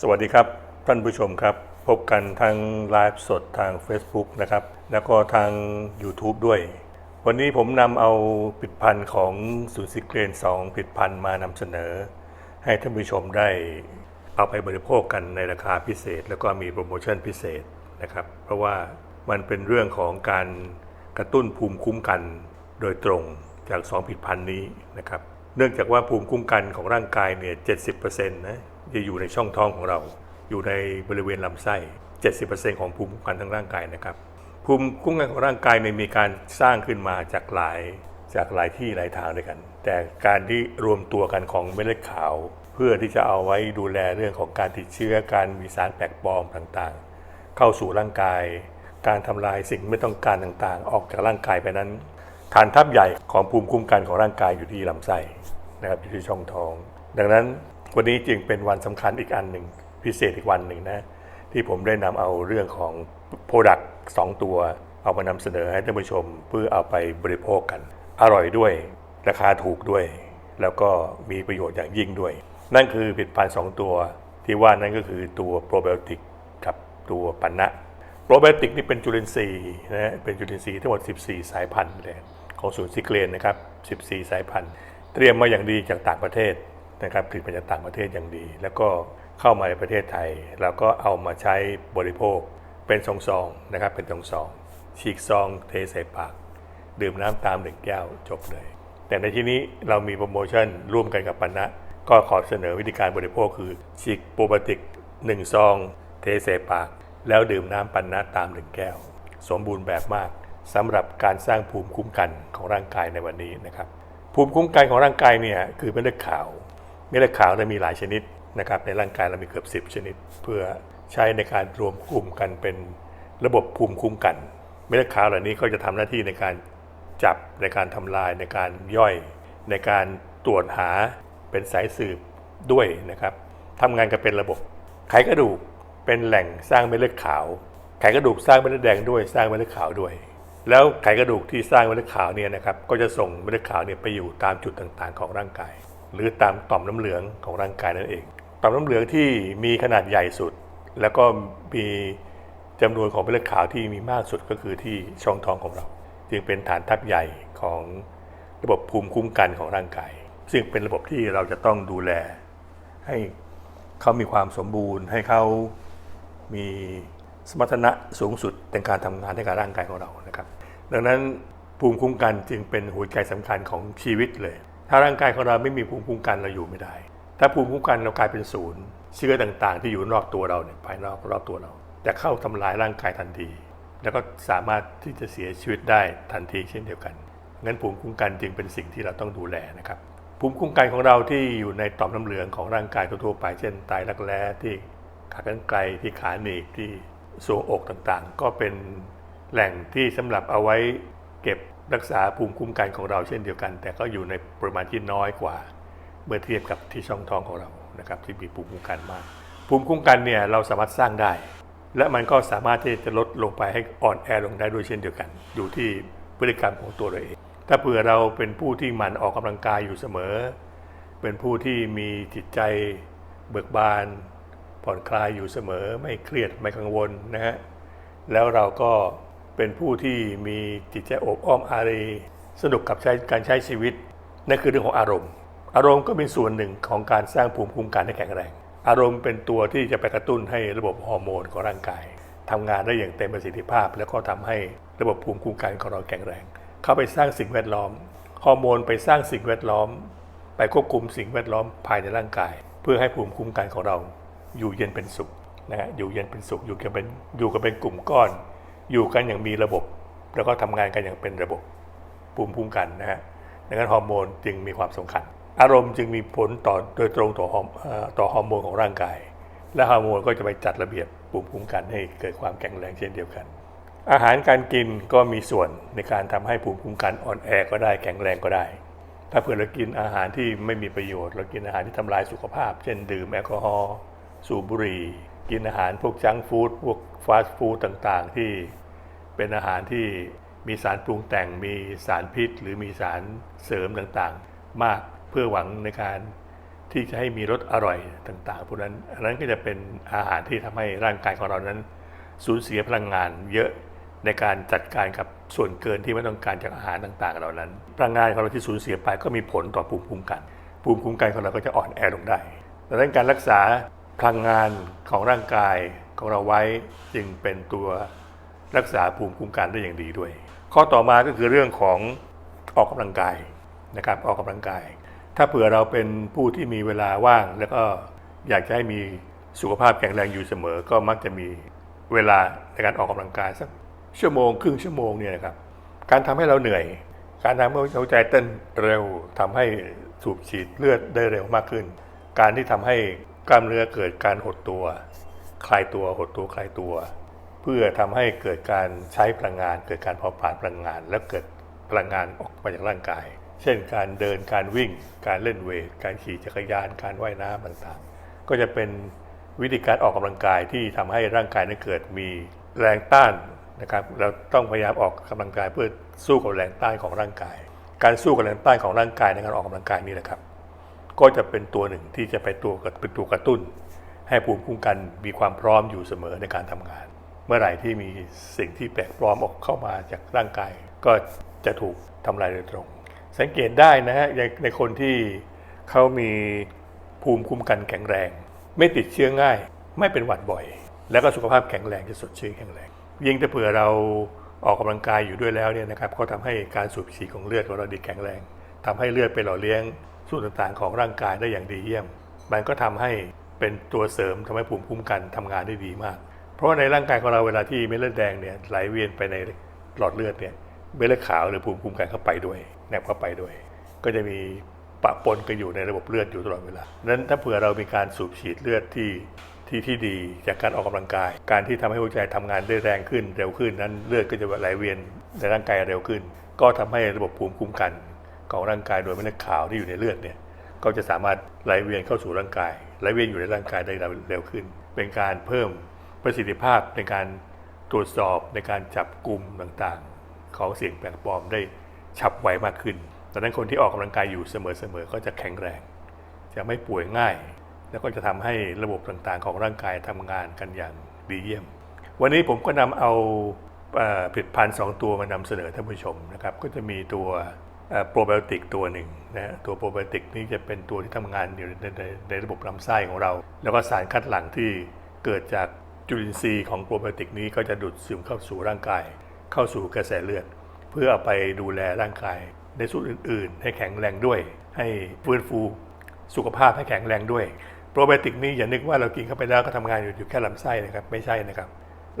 สวัสดีครับท่านผู้ชมครับ พบกันทางไลฟ์สดทาง Facebook นะครับ แล้วก็ทาง YouTube ด้วย วันนี้ผมนำเอาผลิตภัณฑ์ของศูนซิเกรน2ผลิตภัณฑ์มานำเสนอ ให้ท่านผู้ชมได้เอาไปบริโภคกันในราคาพิเศษ แล้วก็มีโปรโมชั่นพิเศษนะครับ เพราะว่ามันเป็นเรื่องของการกระตุ้นภูมิคุ้มกันโดยตรงจากสองผลิตภัณฑ์นี้นะครับ เนื่องจากว่าภูมิคุ้มกันของร่างกายเนี่ย 70%นะ จะอยู่ในช่องท้องของเรา อยู่ในบริเวณลำไส้ 70%ของภูมิคุ้มกันทั้งร่างกายนะครับ ภูมิคุ้มกันของร่างกายเนี่ยมีการสร้างขึ้นมาจากหลายจากหลายที่หลายทางด้วยกัน แต่การที่รวมตัวกันของเม็ดเลือดขาว เพื่อที่จะเอาไว้ดูแลเรื่องของการติดเชื้อการมีสารแปลกปลอมต่างๆ เข้าสู่ร่างกาย การทำลายสิ่งไม่ต้องการต่างๆ ออกจากร่างกายไปนั้น ฐานทัพใหญ่ของภูมิคุ้มกันของร่างกายอยู่ที่ลำไส้นะครับอยู่ที่ช่องท้อง ดังนั้น วันนี้จึงเป็นวันสำคัญอีกอันหนึ่งพิเศษอีกวันหนึ่งนะ ที่ผมได้นำเอาเรื่องของโปรดักต์สองตัว เอามานำเสนอให้ท่านผู้ชมเพื่อเอาไปบริโภคกัน อร่อยด้วยราคาถูกด้วย แล้วก็มีประโยชน์อย่างยิ่งด้วย นั่นคือผลิตภัณฑ์สองตัวที่ว่านั่นก็คือตัวโปรไบโอติกกับตัวปันนะโปรไบโอติกนี่เป็นจุลินทรีย์นะฮะเป็นจุลินทรีย์ทั้งหมด 14 สายพันธุ์เลยของศูนย์ซิเกรนนะครับ 14 สายพันธุ์ เตรียมมาอย่างดีจากต่างประเทศ นะครับผลิตมาจากต่างประเทศอย่างดี แล้วก็เข้ามาในประเทศไทย แล้วก็เอามาใช้บริโภคเป็นซองๆนะครับเป็นซองๆฉีกซองเทใส่ปาก ดื่มน้ำตามหนึ่งแก้วจบเลย แต่ในที่นี้เรามีโปรโมชั่นร่วมกันกับปันนะก็ขอเสนอวิธีการบริโภคคือฉีกโปรไบติก1ซองเทใส่ปาก แล้วดื่มน้ำปันนะตามหนึ่งแก้ว สมบูรณ์แบบมากสำหรับการสร้างภูมิคุ้มกันของร่างกายในวันนี้นะครับ ภูมิคุ้มกันของร่างกายเนี่ยคือเม็ดเลือดขาว เม็ดเลือดขาวเนี่ยมีหลายชนิดนะครับในร่างกายเรามีเกือบ 10 ชนิด เพื่อใช้ในการรวมกลุ่มกันเป็นระบบภูมิคุ้มกัน เม็ดเลือดขาวเหล่านี้ก็จะทำหน้าที่ในการจับในการทำลายในการย่อย ในการตรวจหาเป็นสายสืบด้วยนะครับทำงานกันเป็นระบบไขกระดูกเป็นแหล่งสร้างเม็ดเลือดขาวไขกระดูกสร้างเม็ดเลือดแดงด้วยสร้างเม็ดเลือดขาวด้วย แล้วไขกระดูกที่สร้างเม็ดเลือดขาวเนี่ยนะครับก็จะส่งเม็ดเลือดขาวเนี่ยไปอยู่ตามจุดต่างๆ ของร่างกาย หรือตามต่อมน้ำเหลืองของร่างกายนั่นเอง ต่อมน้ำเหลืองที่มีขนาดใหญ่สุด แล้วก็มีจำนวนของเม็ดเลือดขาวที่มีมากสุดก็คือที่ช่องท้องของเรา จึงเป็นฐานทัพใหญ่ของระบบภูมิคุ้มกันของร่างกาย ซึ่งเป็นระบบที่เราจะต้องดูแล ให้เขามีความสมบูรณ์ ให้เขามีสมรรถนะสูงสุดในการทำงานให้กับร่างกายของเรานะครับ ดังนั้นภูมิคุ้มกันจึงเป็นหัวใจสำคัญของชีวิตเลย ถ้าร่างกายของเราไม่มีภูมิคุ้มกันเราอยู่ไม่ได้ ถ้าภูมิคุ้มกันเรากลายเป็นศูนย์เชื้อต่างๆ ที่อยู่รอบตัวเราเนี่ยภายนอกรอบตัวเรา จะเข้าทำลายร่างกายทันที แล้วก็สามารถที่จะเสียชีวิตได้ทันทีเช่นเดียวกันงั้นภูมิคุ้มกันจึงเป็นสิ่งที่เราต้องดูแลนะครับภูมิคุ้มกันของเราที่อยู่ในต่อมน้ำเหลืองของร่างกายทั่วๆไป เช่นไตรักแร้ที่ขากรรไกรที่ขาหนีบที่ทรวงอกต่างๆ ก็เป็นแหล่งที่สำหรับเอาไว้เก็บ รักษาภูมิคุ้มกันของเราเช่นเดียวกัน แต่ก็อยู่ในปริมาณที่น้อยกว่า เมื่อเทียบกับที่ช่องท้องของเรานะครับที่มีภูมิคุ้มกันมาก ภูมิคุ้มกันเนี่ยเราสามารถสร้างได้ และมันก็สามารถที่จะลดลงไปให้อ่อนแอลงได้ด้วยเช่นเดียวกัน อยู่ที่พฤติกรรมของตัวเราเองถ้าเผื่อเราเป็นผู้ที่หมั่นออกกำลังกายอยู่เสมอ เป็นผู้ที่มีจิตใจเบิกบาน ผ่อนคลายอยู่เสมอ ไม่เครียดไม่กังวลนะฮะแล้วเราก็ เป็นผู้ที่มีจิตใจโอบอ้อมอารีสนุกกับใช้การใช้ชีวิตนั่นคือเรื่องของอารมณ์ อารมณ์ก็เป็นส่วนหนึ่งของการสร้างภูมิคุ้มกันให้แข็งแรง อารมณ์เป็นตัวที่จะไปกระตุ้นให้ระบบฮอร์โมนของร่างกายทำงานได้อย่างเต็มประสิทธิภาพ แล้วก็ทำให้ระบบภูมิคุ้มกันของเราแข็งแรง เข้าไปสร้างสิ่งแวดล้อมฮอร์โมนไปสร้างสิ่งแวดล้อม ไปควบคุมสิ่งแวดล้อมภายในร่างกาย เพื่อให้ภูมิคุ้มกันของเรา อยู่เย็นเป็นสุขนะฮะอยู่เย็นเป็นสุขอยู่กันเป็นอยู่กันเป็นกลุ่มก้อน อยู่กันอย่างมีระบบ แล้วก็ทำงานกันอย่างเป็นระบบภูมิคุ้มกันนะฮะดังนั้นฮอร์โมนจึงมีความสำคัญ อารมณ์จึงมีผลต่อโดยตรงต่อฮอร์เอ่อต่อฮอร์โมนของร่างกาย และฮอร์โมนก็จะไปจัดระเบียบภูมิคุ้มกันให้เกิดความแข็งแรงเช่นเดียวกัน อาหารการกินก็มีส่วนในการทำให้ภูมิคุ้มกันอ่อนแอก็ได้แข็งแรงก็ได้ ถ้าเผื่อเรากินอาหารที่ไม่มีประโยชน์ เรากินอาหารที่ทำลายสุขภาพ เช่นดื่มแอลกอฮอล์สูบบุหรี่กินอาหารพวกจังฟู้ดพวกฟาสต์ฟู้ดต่างๆ ที่ เป็นอาหารที่มีสารปรุงแต่งมีสารพิษ หรือมีสารเสริมต่างๆ มากเพื่อหวังในการที่จะให้มีรสอร่อยต่างๆพวกนั้นอันนั้นก็จะเป็นอาหารที่ทำให้ร่างกายของเรานั้น สูญเสียพลังงานเยอะในการจัดการกับส่วนเกินที่ไม่ต้องการจากอาหารต่างๆ เหล่านั้น พลังงานของเราที่สูญเสียไปก็มีผลต่อภูมิคุ้มกัน ภูมิคุ้มกันของเราก็จะอ่อนแอลงได้ดังนั้นการรักษาพลังงานของร่างกายของเราไว้จึงเป็นตัว รักษาภูมิคุ้มกันได้อย่างดีด้วย ข้อต่อมาก็คือเรื่องของออกกำลังกายนะครับออกกำลังกาย ถ้าเผื่อเราเป็นผู้ที่มีเวลาว่าง แล้วก็อยากจะให้มีสุขภาพแข็งแรงอยู่เสมอ ก็มักจะมีเวลาในการออกกำลังกายสักชั่วโมงครึ่งชั่วโมงเนี่ยนะครับการทำให้เราเหนื่อย การทำให้หัวใจเต้นเร็วทำให้สูบฉีดเลือดได้เร็วมากขึ้น การที่ทำให้กล้ามเนื้อเกิดการหดตัว คลายตัวหดตัวคลายตัว เพื่อทำให้เกิดการใช้พลังงาน เกิดการเผาผลาญพลังงาน แล้วเกิดพลังงานออกมาจากร่างกาย เช่น การเดินการวิ่ง การเล่นเวทการขี่จักรยานการว่ายน้ำต่างๆ ก็จะเป็นวิธีการออกกำลังกายที่ทำให้ร่างกายนั้นเกิดมีแรงต้านนะครับเราต้องพยายามออกกำลังกายเพื่อสู้กับแรงต้านของร่างกาย การสู้กับแรงต้านของร่างกายในการออกกำลังกายนี่แหละครับ ก็จะเป็นตัวหนึ่งที่จะไปตัวเป็นตัวกระตุ้น ให้ภูมิคุ้มกันมีความพร้อมอยู่เสมอในการทำงาน มื่อไหร่ที่มีสิ่งที่แปลกปลอมออกเข้ามาจากร่างกาย ก็จะถูกทำลายโดยตรง สังเกตได้นะฮะในคนที่เขามีภูมิคุ้มกันแข็งแรง ไม่ติดเชื้อง่าย ไม่เป็นหวัดบ่อย แล้วก็สุขภาพแข็งแรงจะสดชื่นแข็งแรง ยิ่งถ้าเผื่อเราออกกำลังกายอยู่ด้วยแล้วเนี่ยนะครับก็ทำให้การสูบฉีดของเลือดของเราดีแข็งแรงทำให้เลือดไปหล่อเลี้ยงส่วนต่างๆ ของร่างกายได้อย่างดีเยี่ยม มันก็ทำให้เป็นตัวเสริมทำให้ภูมิคุ้มกันทำงานได้ดีมาก ราะว่าในร่างกายของเราเวลาที่เม็ดเลือดแดงเนี่ยไหลเวียนไปในหลอดเลือดเนี่ยเม็ดเลือดขาวหรือภูมิคุ้มกันเข้าไปด้วยแนบเข้าไปด้วย ก็จะมีปะปนกันอยู่ในระบบเลือดอยู่ตลอดเวลานั้นถ้าเผื่อเรามีการสูบฉีดเลือดที่ที่ที่ดีจากการออกกำลังกาย การที่ทำให้หัวใจทำงานได้แรงขึ้นเร็วขึ้นนั้นเลือดก็จะไหลเวียนในร่างกายเร็วขึ้น ก็ทำให้ระบบภูมิคุ้มกันของร่างกายโดยเม็ดเลือดขาวที่อยู่ในเลือดเนี่ยก็จะสามารถไหลเวียนเข้าสู่ร่างกายไหลเวียนอยู่ในร่างกายได้เร็วขึ้น เป็นการเพิ่ม ประสิทธิภาพในการตรวจสอบในการจับกลุ่มต่างๆ ของสิ่งแปลกปลอมได้ฉับไวมากขึ้นดังนั้นคนที่ออกกำลังกายอยู่เสมอๆก็จะแข็งแรง จะไม่ป่วยง่าย แล้วก็จะทำให้ระบบต่างๆ ของร่างกายทำงานกันอย่างดีเยี่ยม วันนี้ผมก็นำเอาเอ่อผลิตภัณฑ์สองตัวมานำเสนอท่านผู้ชมนะครับ ก็จะมีตัวโปรไบโอติกตัวหนึ่งนะตัวโปรไบโอติกนี้จะเป็นตัวที่ทำงานอยู่ในในในระบบลำไส้ของเรา แล้วก็สารคัดหลั่งที่เกิดจาก จุลินทรีย์ของโปรไบโอติกนี้ก็จะดูดซึมเข้าสู่ร่างกาย เข้าสู่กระแสเลือด เพื่อเอาไปดูแลร่างกาย ในส่วนอื่น ๆ ให้แข็งแรงด้วย ให้ฟื้นฟูสุขภาพให้แข็งแรงด้วย โปรไบโอติกนี้อย่านึกว่าเรากินเข้าไปแล้วก็ทำงานอยู่อยู่แค่ลำไส้นะครับไม่ใช่นะครับ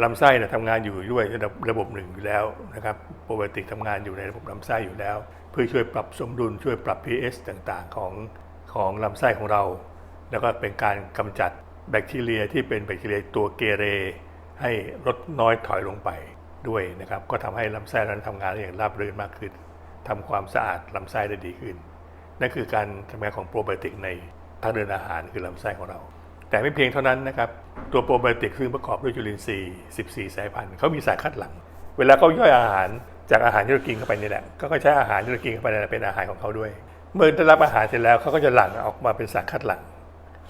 ลำไส้เนี่ยทำงานอยู่ด้วยระดับระบบหนึ่งอยู่แล้วนะครับโปรไบโอติกทำงานอยู่ในระบบลำไส้อยู่แล้ว เพื่อช่วยปรับสมดุลช่วยปรับ pH ต่างๆ ของของลำไส้ของเรา แล้วก็เป็นการกำจัด แบคทีเรียที่เป็นแบคทีเรียตัวเกเร ให้ลดน้อยถอยลงไปด้วยนะครับ ก็ทำให้ลำไส้นั้นทำงานได้อย่างราบรื่นมากขึ้นทำความสะอาดลำไส้ได้ดีขึ้น นั่นคือการทำงานของโปรไบโอติกในทางเดินอาหารคือลำไส้ของเรา แต่ไม่เพียงเท่านั้นนะครับ ตัวโปรไบโอติกซึ่งประกอบด้วยจุลินทรีย์ 14 สายพันธุ์เขามีสารคัดหลั่งเวลาเขาย่อยอาหารจากอาหารที่เรากินเข้าไปนี่แหละก็ใช้อาหารที่เรากินเข้าไปนั่นแหละเป็นอาหารของเขาด้วย เมื่อได้รับอาหารเสร็จแล้วเขาก็จะหลั่งออกมาเป็นสารคัดหลั่ง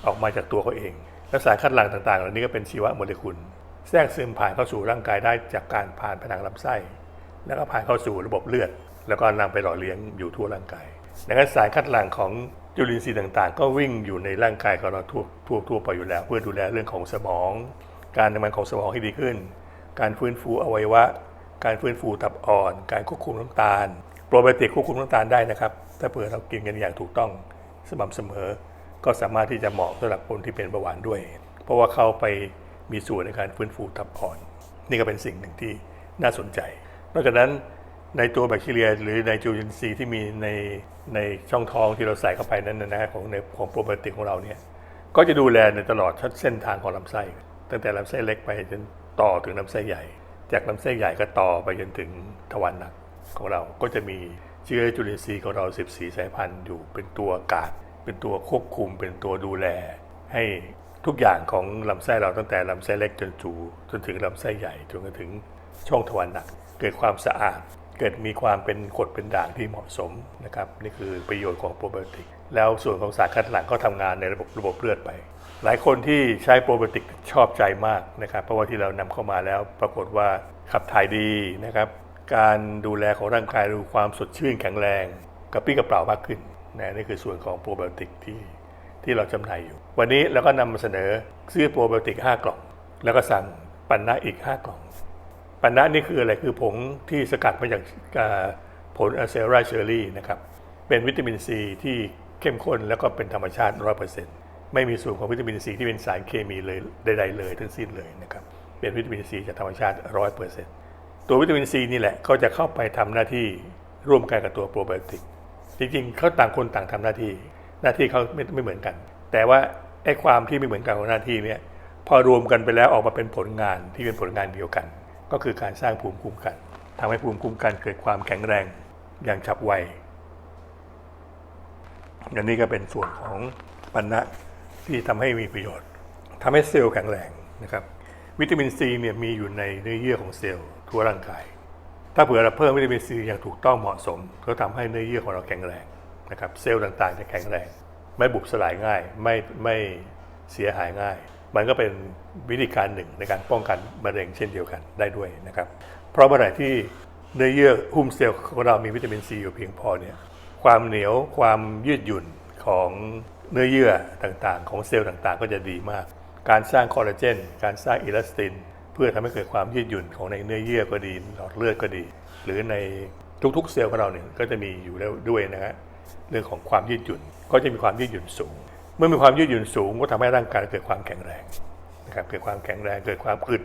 ออกมาจากตัวเขาเอง และสารคัดหลั่งต่างๆ เหล่านี้ก็เป็นชีวโมเลกุล แทรกซึมผ่านเข้าสู่ร่างกายได้จากการผ่านผนังลำไส้ แล้วก็ผ่านเข้าสู่ระบบเลือด แล้วก็นำไปหล่อเลี้ยงอยู่ทั่วร่างกายดังนั้นสารคัดหลั่งของจุลินทรีย์ต่างๆ ก็วิ่งอยู่ในร่างกายของเราทั่วทั่วทั่วไปอยู่แล้ว เพื่อดูแลเรื่องของสมอง การทำงานของสมองให้ดีขึ้น การฟื้นฟูอวัยวะ การฟื้นฟูตับอ่อน การควบคุมน้ำตาล โปรไบโอติกควบคุมน้ำตาลได้นะครับ ถ้าเผื่อเรากินกันอย่างถูกต้องสม่ำเสมอ ก็สามารถที่จะเหมาะสำหรับคนที่เป็นเบาหวานด้วย เพราะว่าเขาไปมีส่วนในการฟื้นฟูตับอ่อน นี่ก็เป็นสิ่งหนึ่งที่น่าสนใจ นอกจากนั้นในตัวแบคทีเรีย หรือในจุลินทรีย์ที่มีในในช่องท้องที่เราใส่เข้าไปนั้นนะฮะของในของโปรไบโอติกของเราเนี่ยก็จะดูแลในตลอดเส้นทางของลำไส้ ตั้งแต่ลำไส้เล็กไปจนต่อถึงลำไส้ใหญ่ จากลำไส้ใหญ่ก็ต่อไปจนถึงทวารหนักของเราก็จะมีเชื้อจุลินทรีย์ของเรา 14 สายพันธุ์อยู่เป็นตัวกาด เป็นตัวควบคุมเป็นตัวดูแล ให้ทุกอย่างของลำไส้เราตั้งแต่ลำไส้เล็กจนจูจนถึงลำไส้ใหญ่จนกระถึงช่องทวารหนัก เกิดความสะอาด เกิดมีความเป็นกรดเป็นด่างที่เหมาะสมนะครับนี่คือประโยชน์ของโปรไบโอติก แล้วส่วนของสารคัดหลั่งก็ทำงานในระบบระบบเลือดไป หลายคนที่ใช้โปรไบโอติกชอบใจมากนะครับเพราะว่าที่เรานำเข้ามาแล้ว ปรากฏว่าขับถ่ายดีนะครับการดูแลของร่างกายดูความสดชื่นแข็งแรงกระปรี้กระเปร่ามากขึ้น นะนี่คือส่วนของโปรไบโอติกที่ที่เราจำหน่ายอยู่ วันนี้เราก็นำมาเสนอซื้อโปรไบโอติก 5 กล่อง แล้วก็สั่งปันนะอีก 5 กล่อง ปันนะนี่คืออะไรคือผงที่สกัดมาจากผลอะเซราเชอรี่นะครับเป็นวิตามินซีที่เข้มข้นแล้วก็เป็นธรรมชาติ 100%ไม่มีส่วนของวิตามินซีที่เป็นสารเคมีเลยใดๆเลยทั้งสิ้นเลยนะครับเป็นวิตามินซีจากธรรมชาติ 100%ตัววิตามินซีนี่แหละก็จะเข้าไปทำหน้าที่ร่วมกันกับตัวโปรไบโอติก จริงๆเขาต่างคนต่างทำหน้าที่ หน้าที่เขาไม่ไม่เหมือนกัน แต่ว่าไอ้ความที่ไม่เหมือนกันของหน้าที่เนี่ยพอรวมกันไปแล้วออกมาเป็นผลงานที่เป็นผลงานเดียวกัน ก็คือการสร้างภูมิคุ้มกันทำให้ภูมิคุ้มกันเกิดความแข็งแรงอย่างฉับไวอันนี้ก็เป็นส่วนของปันนะที่ทำให้มีประโยชน์ทำให้เซลล์แข็งแรงนะครับ วิตามินซีเนี่ยมีอยู่ในเนื้อเยื่อของเซลล์ทั่วร่างกาย ถ้าเผื่อเราเพิ่มวิตามินซีอย่างถูกต้องเหมาะสมก็ทำให้เนื้อเยื่อของเราแข็งแรงนะครับเซลล์ต่างๆจะแข็งแรง ไม่บุบสลายง่าย ไม่ไม่เสียหายง่าย มันก็เป็นวิธีการหนึ่งในการป้องกันมะเร็งเช่นเดียวกันได้ด้วยนะครับ เพราะเมื่อไหร่ที่เนื้อเยื่อหุ้มเซลล์ของเรามีวิตามินซีอยู่เพียงพอเนี่ยความเหนียวความยืดหยุ่นของเนื้อเยื่อต่างๆ ของเซลล์ต่างๆ ก็จะดีมาก การสร้างคอลลาเจนการสร้างอิลาสติน เพื่อทำให้เกิดความยืดหยุ่นของในเนื้อเยื่อก็ดีหลอดเลือดก็ดี หรือในทุกๆเซลล์ของเราเนี่ยก็จะมีอยู่แล้วด้วยนะฮะเรื่องของความยืดหยุ่นก็จะมีความยืดหยุ่นสูง เมื่อมีความยืดหยุ่นสูงก็ทำให้ร่างกายเกิดความแข็งแรงนะครับเกิดความแข็งแรงเกิดความอึด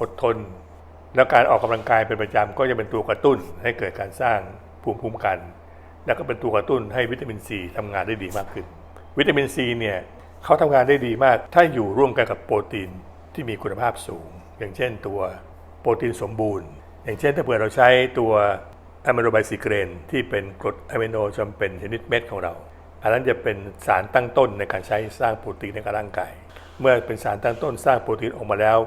อดทน แล้วการออกกำลังกายเป็นประจำก็จะเป็นตัวกระตุ้นให้เกิดการสร้างภูมิคุ้มกัน แล้วก็เป็นตัวกระตุ้นให้วิตามินซีทำงานได้ดีมากขึ้น วิตามินซีเนี่ยเขาทำงานได้ดีมาก ถ้าอยู่ร่วมกันกับโปรตีนที่มีคุณภาพสูง อย่างเช่นตัวโปรตีนสมบูรณ์ อย่างเช่นถ้าเผื่อเราใช้ตัวอะมิโนไบซิเกรนที่เป็นกรดอะมิโนจำเป็นชนิดเม็ดของเรา อันนั้นจะเป็นสารตั้งต้นในการใช้สร้างโปรตีนในร่างกาย เมื่อเป็นสารตั้งต้นสร้างโปรตีนออกมาแล้ว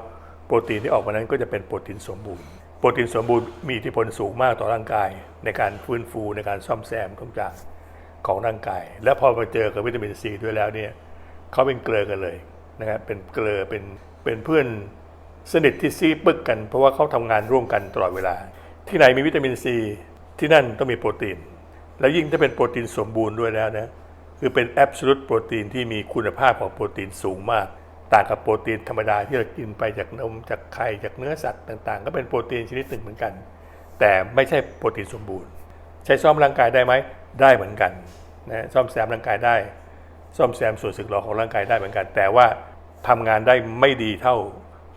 โปรตีนที่ออกมานั้นก็จะเป็นโปรตีนสมบูรณ์ โปรตีนสมบูรณ์มีอิทธิพลสูงมากต่อร่างกาย ในการฟื้นฟูในการซ่อมแซมทุกอย่างของร่างกาย และพอมาเจอกับวิตามินซีด้วยแล้วเนี่ยเขาเป็นเกลือกันเลยนะครับเป็นเกลือเป็นเป็นเพื่อน สนิทที่ซีปึกกัน เพราะว่าเขาทำงานร่วมกันตลอดเวลา ที่ไหนมีวิตามินซีที่นั่นต้องมีโปรตีน แล้วยิ่งถ้าเป็นโปรตีนสมบูรณ์ด้วยแล้วนะคือเป็นแอบสูตโปรตีนที่มีคุณภาพของโปรตีนสูงมาก ต่างกับโปรตีนธรรมดาที่เรากินไปจากนมจากไข่จากเนื้อสัตว์ต่างๆ ก็เป็นโปรตีนชนิดหนึ่งเหมือนกัน แต่ไม่ใช่โปรตีนสมบูรณ์ ใช้ซ่อมร่างกายได้ไหมได้เหมือนกันนะซ่อมแซมร่างกายได้ ซ่อมแซมส่วนสึกหรอของร่างกายได้เหมือนกัน แต่ว่าทำงานได้ไม่ดีเท่า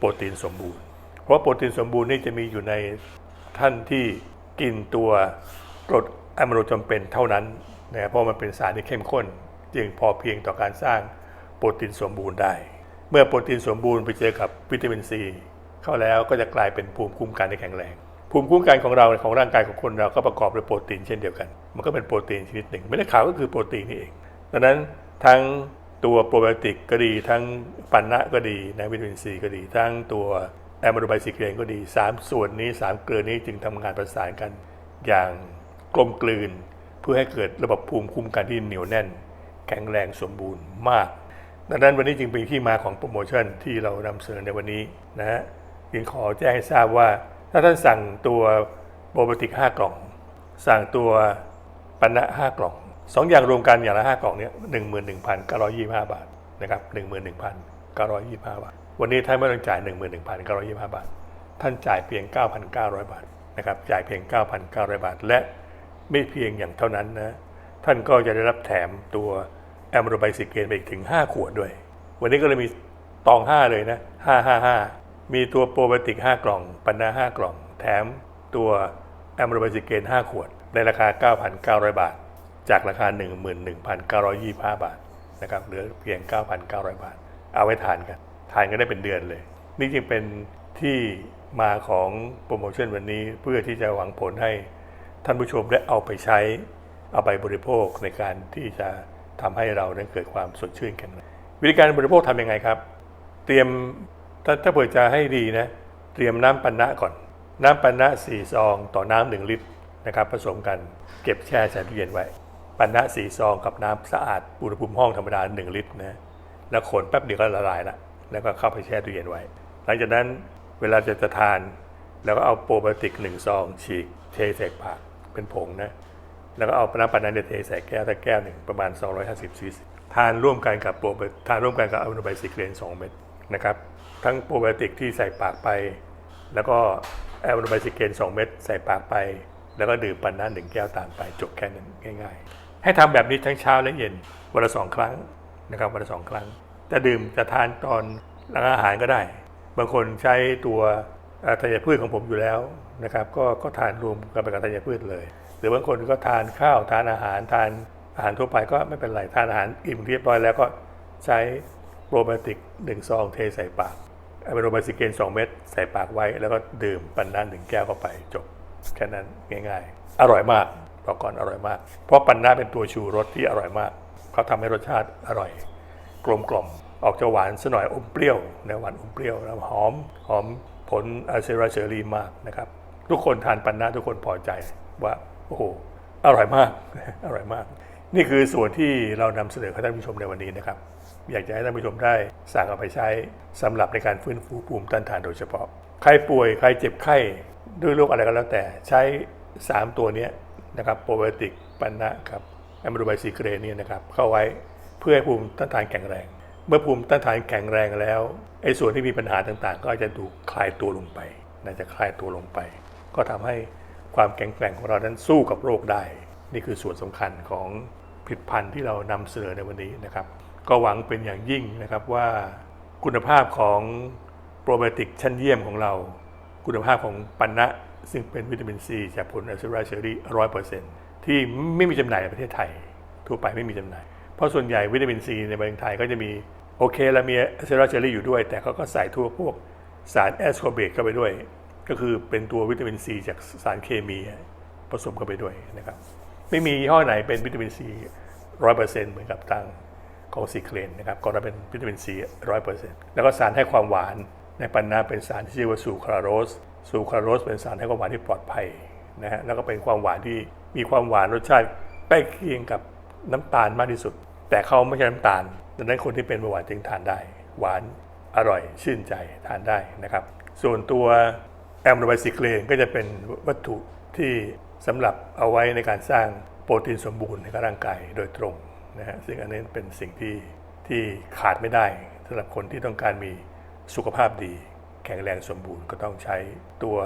โปรตีนสมบูรณ์ เพราะโปรตีนสมบูรณ์นี่จะมีอยู่ในท่านที่กินตัวกรดอะมิโนจำเป็นเท่านั้นนะเพราะมันเป็นสารที่เข้มข้น จึงพอเพียงต่อการสร้างโปรตีนสมบูรณ์ได้ เมื่อโปรตีนสมบูรณ์ไปเจอกับวิตามินซีเข้าแล้วก็จะกลายเป็นภูมิคุ้มกันที่แข็งแรง ภูมิคุ้มกันของเราของร่างกายของคนเราก็ประกอบด้วยโปรตีนเช่นเดียวกัน มันก็เป็นโปรตีนชนิดหนึ่งไม่ได้ขาวก็คือโปรตีนนี่เอง ดังนั้นทั้ง ตัวโปรไบโอติกก็ดีทั้งปันนะก็ดีนะวิตามินซีก็ดี ทั้งตัวแอมโมโนไบซิเกรนก็ดีสามส่วนนี้สามเกลือนี้จึงทำงานประสานกันอย่างกลมกลืน เพื่อให้เกิดระบบภูมิคุ้มกันที่เหนียวแน่น แข็งแรงสมบูรณ์มาก ดังนั้นวันนี้จึงเป็นที่มาของโปรโมชั่นที่เรานำเสนอในวันนี้นะฮะจึงขอแจ้งให้ทราบว่า ถ้าท่านสั่งตัวโปรไบโอติก 5 กล่อง สั่งตัวปันนะ 5 กล่อง สองอย่างรวมกันอย่างละ5กล่องเนี้ยหนึ่งหมื่นหนึ่งพันเก้าร้อยยี่ห้าบาทนะครับหนึ่งหมื่นหนึ่งพันเก้าร้อยยี่ห้าบาท วันนี้ท่านไม่ต้องจ่ายหนึ่งหมื่นหนึ่งพันเก้าร้อยยี่ห้าบาท ท่านจ่ายเพียงเก้าพันเก้าร้อยบาทนะครับ จ่ายเพียงเก้าพันเก้าร้อยบาท และไม่เพียงอย่างเท่านั้นนะ ท่านก็จะได้รับแถมตัวแอมโรไบซิเกนไปอีกถึง5ขวดด้วย วันนี้ก็เลยมีตอง5เลยนะ555มีตัวโปรไบโอติก5กล่อง ปันนา5กล่อง แถมตัวแอมโรไบซิเกน5ขวดในราคา 9,900 บาท จากราคา 11,925 บาทนะครับเหลือเพียง 9,900 บาท เอาไว้ทานกัน ทานกันได้เป็นเดือนเลย นี่จึงเป็นที่มาของโปรโมชั่นวันนี้เพื่อที่จะหวังผลให้ท่านผู้ชมได้เอาไปใช้ เอาไปบริโภคในการที่จะทำให้เรานั้นเกิดความสดชื่นแข็งแรงวิธีการบริโภคทำยังไงครับ เตรียมถ้าถ้าเผื่อจะให้ดีนะ เตรียมน้ำปันนะก่อน น้ำปันนะ4ซอง ต่อน้ำหนึ่งลิตรนะครับผสมกันเก็บแช่ใส่ตู้เย็นไว้ ปันนะสีซองกับน้ำสะอาดอุณหภูมิห้องธรรมดา 1 ลิตรนะแล้วขนแป๊บเดียวก็ละลายละแล้วก็เข้าไปแช่ตู้เย็นไว้ หลังจากนั้นเวลาจะจะทาน แล้วก็เอาโปรไบโอติกหนึ่งซองฉีกเทใส่ปากเป็นผงนะแล้วก็เอาน้ำปันนั้นเนี่ยเทใส่แก้วแต่แก้วหนึ่งประมาณ 250ซีซีทานร่วมกันกับโปรทานร่วมกันกับอะมิโนไบซิเกรน2เม็ดนะครับทั้งโปรไบโอติกที่ใส่ปากไป แล้วก็อะมิโนไบซิเกรน2เม็ดใส่ปากไป แล้วก็ดื่มปันนั้นหนึ่งแก้วตามไปจบแค่นั้นง่าย ๆ ให้ทำแบบนี้ทั้งเช้าและเย็นวันละสองครั้งนะครับวันละสองครั้งจะดื่มจะทานตอนหลังอาหารก็ได้ บางคนใช้ตัวธัญพืชของผมอยู่แล้วนะครับ ก็ก็ทานรวมกันไปกับธัญพืชเลย หรือบางคนก็ทานข้าวทานอาหารทานอาหารทั่วไปก็ไม่เป็นไรทานอาหารอิ่มเรียบร้อยแล้วก็ใช้โปรไบโอติกหนึ่งซองเทใส่ปากอะมิโนไบซิเกน2เม็ดใส่ปากไว้ แล้วก็ดื่มปันนั้นหนึ่งแก้วเข้าไปจบแค่นั้นง่าย ๆ อร่อยมาก บอกก่อนอร่อยมาก เพราะปันนั้นเป็นตัวชูรสที่อร่อยมาก เขาทำให้รสชาติอร่อย กลมกล่อมออกจะหวานสหน่อยอมเปรี้ยวนะหวานอมเปรี้ยวแล้วหอมหอมผลอะเซราเชอรีมากนะครับ ทุกคนทานปันนาทุกคนพอใจว่าโอ้โหอร่อยมากอร่อยมาก นี่คือส่วนที่เรานำเสนอให้ท่านผู้ชมในวันนี้นะครับ อยากจะให้ท่านผู้ชมได้สั่งเอาไปใช้สำหรับในการฟื้นฟูภูมิต้านทานโดยเฉพาะ ใครป่วยใครเจ็บไข้ด้วยโรคอะไรก็แล้วแต่ใช้ 3 ตัวนี้ นะครับโปรไบโอติกปันนะครับแอมโบไบซีเกรนเนี่ยนะครับเข้าไว้เพื่อให้ภูมิต้านทานแข็งแรง เมื่อภูมิต้านทานแข็งแรงแล้วไอ้ส่วนที่มีปัญหาต่างๆ ก็จะถูกคลายตัวลงไปน่าจะคลายตัวลงไป ก็ทำให้ความแข็งแกร่งของเรานั้นสู้กับโรคได้ นี่คือส่วนสำคัญของผลิตภัณฑ์ที่เรานำเสนอในวันนี้นะครับ ก็หวังเป็นอย่างยิ่งนะครับว่าคุณภาพของโปรไบโอติกชั้นเยี่ยมของเรา คุณภาพของปันนะ ซึ่งเป็นวิตามินซีจากผลอัลเซราเชอรี่ร้อยเปอร์เซ็นต์ที่ไม่มีจำหน่ายในประเทศไทย ทั่วไปไม่มีจำหน่าย เพราะส่วนใหญ่วิตามินซีในประเทศไทยก็จะมีโอเคแล้วมีอัลเซราเชอรี่อยู่ด้วย แต่เขาก็ใส่ทั่วพวกสารแอสคเบตเข้าไปด้วย ก็คือเป็นตัววิตามินซีจากสารเคมีผสมเข้าไปด้วยนะครับไม่มียี่ห้อไหนเป็นวิตามินซีร้อยเปอร์เซ็นต์เหมือนกับทางของซีเครนนะครับก็จะเป็นวิตามินซีร้อยเปอร์เซ็นต์แล้วก็สารให้ความหวานในปันนาเป็นสารที่ชื่อว่าซูคราโรส ซูคราโรสเป็นสารให้ความหวานที่ปลอดภัยนะฮะแล้วก็เป็นความหวานที่มีความหวานรสชาติใกล้เคียงกับน้ำตาลมากที่สุด แต่เขาไม่ใช่น้ำตาลดังนั้นคนที่เป็นเบาหวานจึงทานได้ หวานอร่อยชื่นใจทานได้นะครับ ส่วนตัวแอมโนไบซิเคลนก็จะเป็นวัตถุที่สำหรับเอาไว้ในการสร้างโปรตีนสมบูรณ์ในร่างกายโดยตรงนะฮะซึ่งอันนี้เป็นสิ่งที่ที่ขาดไม่ได้สำหรับคนที่ต้องการมีสุขภาพดี แข็งแรงสมบูรณ์ก็ต้องใช้ตัว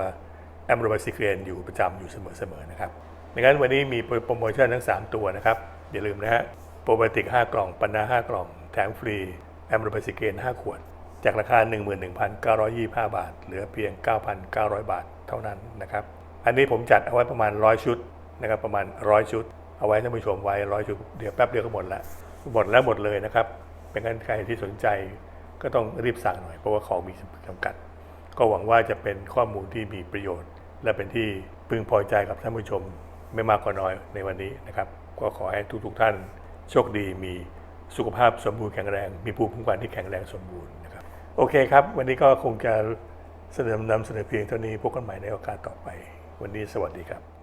แอมโนไบซิเคลนอยู่ประจำอยู่เสมอๆนะครับดังนั้นวันนี้มีโปรโมชั่นทั้ง 3 ตัวนะครับ อย่าลืมนะฮะโปรไบโอติก 5 กล่องปันนา 5 กล่อง แถมฟรีแอมโนไบซิเคลน5 ขวด จากราคา 11,925 บาท เหลือเพียง 9,900 บาทเท่านั้นนะครับ อันนี้ผมจัดเอาไว้ประมาณ 100 ชุดนะครับประมาณ 100 ชุด เอาไว้ท่านผู้ชมไว้ 100 ชุด เดี๋ยวแป๊บเดียวก็หมดละหมดแล้วหมดเลยนะครับเป็นงั้นใครที่สนใจก็ต้องรีบสั่งหน่อยเพราะว่าของมีจำกัด ก็หวังว่าจะเป็นข้อมูลที่มีประโยชน์ และเป็นที่พึงพอใจกับท่านผู้ชมไม่มากก็น้อยในวันนี้นะครับ ก็ขอให้ทุกๆท่านโชคดีมีสุขภาพสมบูรณ์แข็งแรง มีภูมิคุ้มกันที่แข็งแรงสมบูรณ์นะครับ โอเคครับ วันนี้ก็คงจะเสนอนำเสนอเพียงเท่านี้พบกันใหม่ในโอกาสต่อไป วันนี้สวัสดีครับ